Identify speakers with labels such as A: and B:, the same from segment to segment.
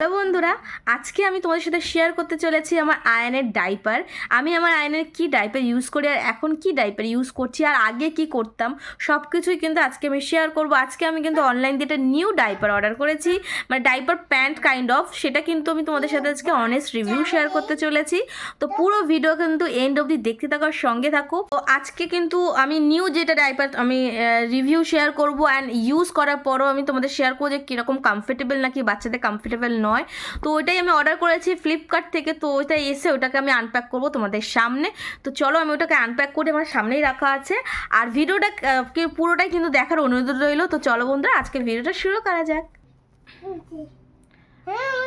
A: Hello বন্ধুরা, আজকে আমি তোমাদের সাথে শেয়ার করতে চলেছি আমার আয়নের ডাইপার আমি আমার আয়নের কি ডাইপার ইউজ করি আর এখন কি ডাইপার ইউজ করছি আর আগে কি করতাম সব কিছুই কিন্তু আজকে আমি শেয়ার করব। আজকে আমি কিন্তু অনলাইন দিয়ে একটা নিউ ডাইপার অর্ডার করেছি। মানে ডাইপার প্যান্ট কাইন্ড অফ সেটা কিন্তু আমি তোমাদের সাথে আজকে অনেস্ট রিভিউ শেয়ার করতে চলেছি। তো পুরো ভিডিও কিন্তু এন্ড অবধি দেখতে থাকার সঙ্গে থাকো। তো আজকে কিন্তু আমি নিউ যেটা ডাইপার আমি রিভিউ শেয়ার করব অ্যান্ড ইউজ করার পরও আমি তোমাদের শেয়ার করব যে কীরকম কমফোর্টেবল নাকি বাচ্চাদের কমফোর্টেবল নয়। তো ওইটাই আমি অর্ডার করেছি ফ্লিপকার্ট থেকে। তো ওইটা এসে ওটাকে আমি আনপ্যাক করব তোমাদের সামনে। তো চলো আমি ওটাকে আনপ্যাক করে আমার সামনেই রাখা আছে। আর ভিডিওটা পুরোটাই কিন্তু দেখার অনুরোধ রইল। তো চলো বন্ধুরা আজকে ভিডিওটা শুরু করা যাক।
B: হ্যাঁ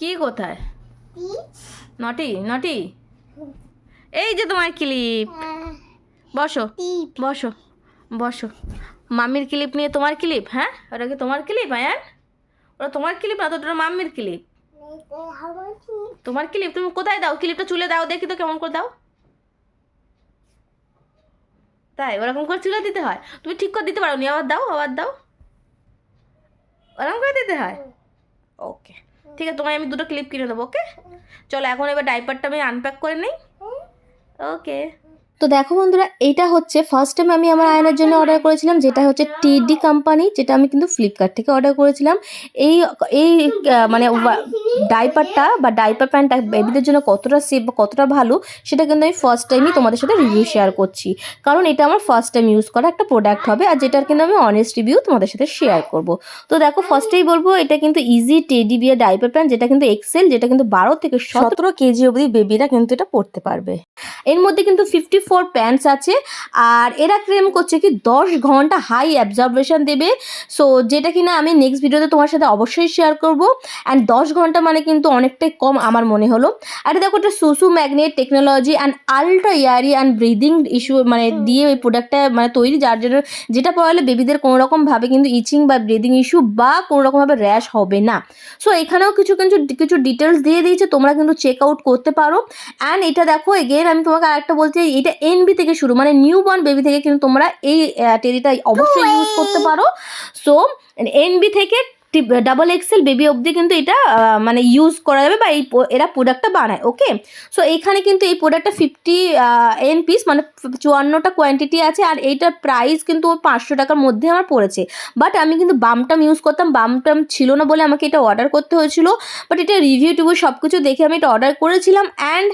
A: কি কোথায়? নটি নটি? এই যে তোমার ক্লিপ বসো বসো বসো। মামির ক্লিপ নিয়ে তোমার ক্লিপ হ্যাঁ? ওটা কি তোমার ক্লিপ হ্যাঁ ওটা তোমার ক্লিপ না তো ওটা মাম্মির ক্লিপ তোমার ক্লিপ তুমি কোথায় দাও? ক্লিপটা চুলে দাও দেখি তো কেমন করে দাও। তাই ওরকম করে চুলে দিতে হয়। তুমি ঠিক করে দিতে পারো নি আবার দাও আবার দাও। ওরকম করে দিতে হয়? ওকে ঠিক আছে তোমায় আমি দুটো ক্লিপ কিনে দেবো ওকে চলো এখন এবার ডাইপারটা আমি আনপ্যাক করে নিই। ওকে
C: তো দেখো বন্ধুরা এইটা হচ্ছে ফার্স্ট টাইম আমি আমার আয়নার জন্য অর্ডার করেছিলাম, যেটা হচ্ছে টিডি কোম্পানি যেটা আমি কিন্তু ফ্লিপকার্ট থেকে অর্ডার করেছিলাম। এই এই মানে ডাইপারটা বা ডাইপার প্যান্টটা বেবিদের জন্য কতটা সেফ বা কতটা ভালো, সেটা কিন্তু আমি ফার্স্ট টাইমই তোমাদের সাথে রিভিউ শেয়ার করছি। কারণ এটা আমার ফার্স্ট টাইম ইউজ করা একটা প্রোডাক্ট হবে, আর যেটার কিন্তু আমি অনেস্ট রিভিউ তোমাদের সাথে শেয়ার করব। তো দেখো ফার্স্টেই বলব, এটা কিন্তু easy teddy bear diaper pant যেটা কিন্তু এক্সেল যেটা কিন্তু বারো থেকে সতেরো কেজি অবধি বেবিরা কিন্তু এটা পড়তে পারবে। এর মধ্যে কিন্তু ফিফটি ফোর প্যান্টস আছে আর এরা ক্লেম করছে কি দশ ঘণ্টা হাই অ্যাবজর্বেশন দেবে। সো যেটা কিনা আমি নেক্সট ভিডিওতে তোমার সাথে অবশ্যই শেয়ার করব। অ্যান্ড দশ ঘণ্টা মানে কিন্তু অনেকটাই কম আমার মনে হলো। আর এটা দেখো একটা সুসু magnet technology and ultra airy and breathing issue মানে দিয়ে ওই প্রোডাক্টটা মানে তৈরি যার জন্য যেটা পড়ালে বেবিদের কোনো রকমভাবে কিন্তু ইচিং বা ব্রিদিং ইস্যু বা কোনো রকমভাবে র্যাশ হবে না। সো এখানেও কিছু কিছু কিছু ডিটেলস দিয়ে দিয়েছে তোমরা কিন্তু চেক আউট করতে পারো। অ্যান্ড এটা দেখো এগেন আমি তোমাকে আরেকটা বলছি এটা এনবি থেকে শুরু মানে নিউ বর্ন বেবি থেকে কিন্তু তোমরা এই টেরিটা অবশ্যই ইউজ করতে পারো। সো এনবি থেকে ডাবল এক্সেল বেবি অবধি কিন্তু এটা মানে ইউজ করা যাবে বা এই এরা প্রোডাক্টটা বানায় ওকে সো এইখানে কিন্তু এই প্রোডাক্টটা ফিফটি এন পিস মানে চুয়ান্নটা কোয়ান্টিটি আছে আর এইটার প্রাইস কিন্তু ওর পাঁচশো টাকার মধ্যে আমার পড়েছে। বাট আমি কিন্তু বামটাম ইউজ করতাম বামটাম ছিল না বলে আমাকে এটা অর্ডার করতে হয়েছিল। বাট এটা রিভিউ টিভিউ সব কিছু দেখে আমি এটা অর্ডার করেছিলাম অ্যান্ড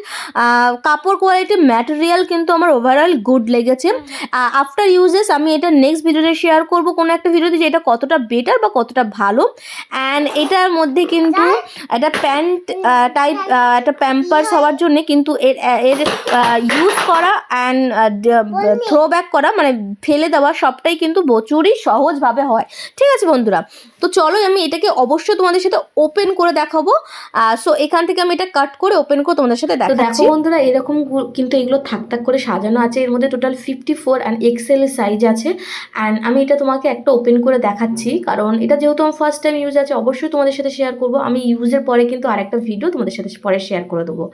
C: কাপড় কোয়ালিটি ম্যাটেরিয়াল কিন্তু আমার ওভারঅল গুড লেগেছে। আফটার ইউজেস আমি এটা নেক্সট ভিডিওতে শেয়ার করব। কোনো একটা ভিডিওতে যে এটা কতটা বেটার বা কতটা ভালো অ্যান্ড এটার মধ্যে কিন্তু একটা প্যান্ট টাইপ একটা প্যাম্পার্স হওয়ার জন্য কিন্তু এর এর ইউজ করা অ্যান্ড থ্রো ব্যাক করা মানে ফেলে দেওয়া সবটাই কিন্তু প্রচুরই সহজভাবে হয়। ঠিক আছে বন্ধুরা? তো চলো আমি এটাকে অবশ্যই তোমাদের সাথে ওপেন করে দেখাবো। সো এখান থেকে আমি এটা কাট করে ওপেন করে তোমাদের সাথে
A: তো দেখো
C: দেখাচ্ছি।
A: বন্ধুরা এরকম কিন্তু এগুলো থাক থাক করে সাজানো আছে। এর মধ্যে total fifty four and XL size আছে। অ্যান্ড আমি এটা তোমাকে একটা ওপেন করে দেখাচ্ছি। কারণ এটা যেহেতু আমার ফার্স্ট টাইম ইউজ আছে, অবশ্যই তোমাদের সাথে শেয়ার করব। আমি ইউজের পরে কিন্তু আরেকটা ভিডিও তোমাদের সাথে পরে শেয়ার করে দেবো।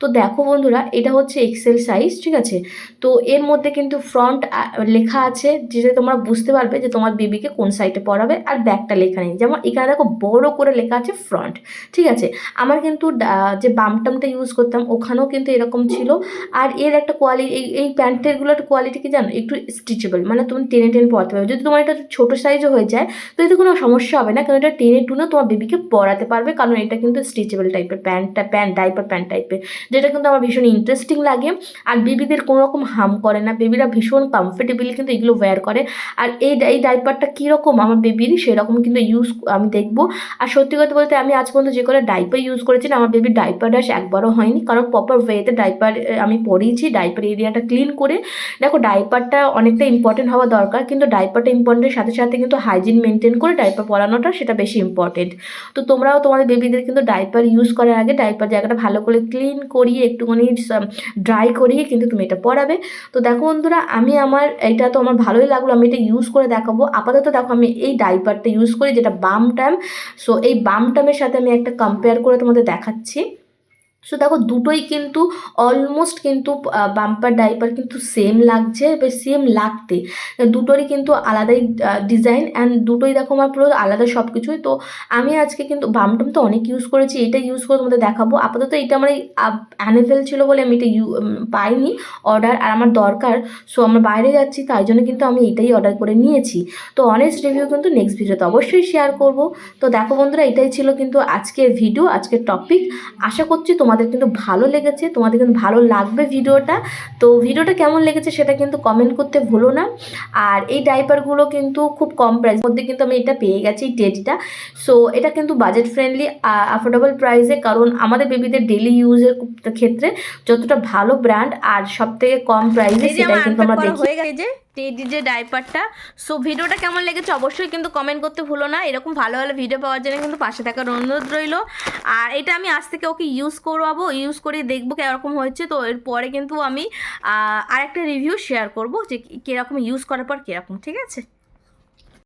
A: তো দেখো বন্ধুরা, এটা হচ্ছে এক্সেল সাইজ ঠিক আছে? তো এর মধ্যে কিন্তু ফ্রন্ট লেখা আছে যেটা তোমরা বুঝতে পারবে যে তোমার বেবিকে কোন সাইডে পড়াবে আর ব্যাকটা লেখা নেই। যেমন এখানে দেখো, বড় করে লেখা আছে ফ্রন্ট ঠিক আছে? আমার কিন্তু যে বামটামটা ইউজ করতাম, ওখানেও কিন্তু এরকম ছিল। আর এর একটা কোয়ালিটি এই এই প্যান্টেরগুলো একটা কোয়ালিটি কি জানো? একটু স্টিচেবল মানে তুমি টেনে টেনে পড়তে পারবে। যদি তোমার এটা ছোটো সাইজও হয়ে যায়, তো এতে কোনো সমস্যা হবে না। কারণ এটা টেনে টুনে তোমার বেবিকে পরাতে পারবে, কারণ এটা কিন্তু স্টিচেবল টাইপের প্যান্টটা প্যান্ট ডাইপার প্যান্ট টাইপের যেটা কিন্তু আমার ভীষণ ইন্টারেস্টিং লাগে। আর বেবিদের কোনো রকম হার্ম করে না, বেবিরা ভীষণ কমফোর্টেবলি কিন্তু এগুলো ওয়্যার করে। আর এই এই ডাইপারটা কীরকম আমার বেবির সেরকম কিন্তু ইউজ আমি দেখব। আর সত্যি কথা বলতে আমি আজ পর্যন্ত যে করে ডাইপার ইউজ করেছি আমার বেবির ডাইপার র্যাশ একবারও হয়নি। কারণ প্রপার ওয়েতে ডাইপার আমি পরিয়েছি ডাইপার এরিয়াটা ক্লিন করে। দেখো ডাইপারটা অনেকটা ইম্পর্টেন্ট হওয়া দরকার, কিন্তু ডাইপারটা ইম্পর্টেন্টের সাথে সাথে কিন্তু হাইজিন মেনটেন করে ডাইপার পরানোটা সেটা বেশি ইম্পর্টেন্ট তো তোমরাও তোমাদের বেবিদের কিন্তু ডাইপার ইউজ করার আগে ডাইপার জায়গাটা ভালো করে ক্লিন করিয়ে একটুখানি ড্রাই করিয়ে কিন্তু তুমি এটা পরাবে। তো দেখো বন্ধুরা, আমি আমার, এটা তো আমার ভালোই লাগল, আমি এটা ইউজ করে দেখাবো। আপাতত দেখো আমি এই ডাইপারটা ইউজ করি, যেটা বাম ট্যাম সো এই বাম ট্যামের সাথে আমি একটা কম্পেয়ার করে তোমাদের দেখাচ্ছি। সো দেখো দুটোই কিন্তু অলমোস্ট কিন্তু বাম্পার ডাইপার কিন্তু সেম লাগছে বা সেম লাগতে। দুটোরই কিন্তু আলাদাই ডিজাইন অ্যান্ড দুটোই দেখো আমার পুরো আলাদা সব কিছুই তো আমি আজকে কিন্তু বামটম তো অনেক ইউজ করেছি, এটা ইউজ করে তোমাদের দেখাবো। আপাতত এটা আমার অ্যানেভেল ছিল বলে আমি এটা ইউ পাইনি অর্ডার আর আমার দরকার। সো আমরা বাইরে যাচ্ছি, তাই জন্য কিন্তু আমি এটাই অর্ডার করে নিয়েছি। তো অনেস্ট রিভিউ কিন্তু নেক্সট ভিডিওতে অবশ্যই শেয়ার করব। তো দেখো বন্ধুরা, এটাই ছিল কিন্তু আজকের ভিডিও আজকের টপিক আশা করছি তোমাদের কিন্তু ভালো লেগেছে তোমাদের কিন্তু ভালো লাগবে ভিডিওটা। তো ভিডিওটা কেমন লেগেছে সেটা কিন্তু কমেন্ট করতে ভুলো না। আর এই ডাইপারগুলো কিন্তু খুব কম প্রাইস মধ্যে কিন্তু আমি এটা পেয়ে গেছি এই টেডিটা সো এটা কিন্তু বাজেট ফ্রেন্ডলি অ্যাফোর্ডেবল প্রাইসে কারণ আমাদের বেবিদের ডেলি ইউজের ক্ষেত্রে যতটা ভালো ব্র্যান্ড আর সব থেকে কম প্রাইসে সেটাই কিন্তু আমরা দেখি।
C: হয়ে গেছে টেডি যে ডাইপারটা সো ভিডিওটা কেমন লেগেছে অবশ্যই কিন্তু কমেন্ট করতে ভুলো না। এরকম ভালো ভালো ভিডিও পাওয়ার জন্য কিন্তু পাশে থাকার অনুরোধ রইল। আর এটা আমি আজ থেকে ওকে ইউজ করব ইউজ করে দেখব কীরকম হয়েছে। তো এরপরে কিন্তু আমি আর আরেকটা রিভিউ শেয়ার করব যে কীরকম ইউজ করার পর কীরকম, ঠিক আছে?